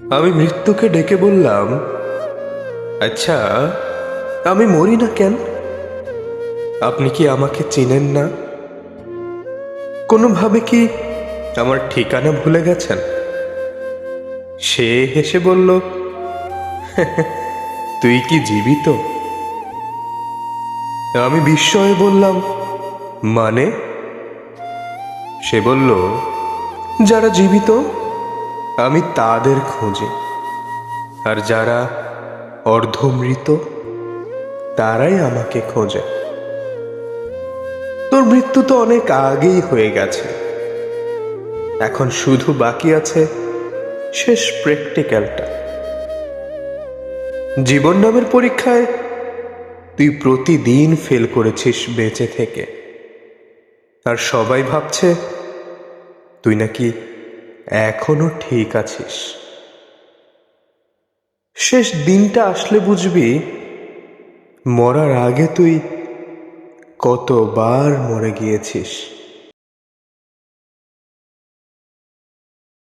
আমি মৃত্যুকে ডেকে বললাম আচ্ছা আমি মরি না কেন? আপনি কি আমাকে চেনেন না? কোনোভাবে কি আমার ঠিকানা ভুলে গেছেন? সে হেসে বলল, তুই কি জীবিত? আমি বিস্ময়ে বললাম মানে? সে বলল, যারা জীবিত আমি তাদের খোঁজে। আর যারা অর্ধমৃত, তারাই আমাকে খোঁজে। তোর মৃত্যু তো অনেক আগেই হয়ে গেছে। এখন শুধু বাকি আছে শেষ প্র্যাকটিক্যালটা। জীবন নামের পরীক্ষায় তুই প্রতিদিন ফেল করেছিস বেঁচে থেকে। আর সবাই ভাবছে, তুই নাকি এখনও ঠিক আছিস। শেষ দিনটা আসলে বুঝবি মরার আগে তুই কতবার মরে গিয়েছিস।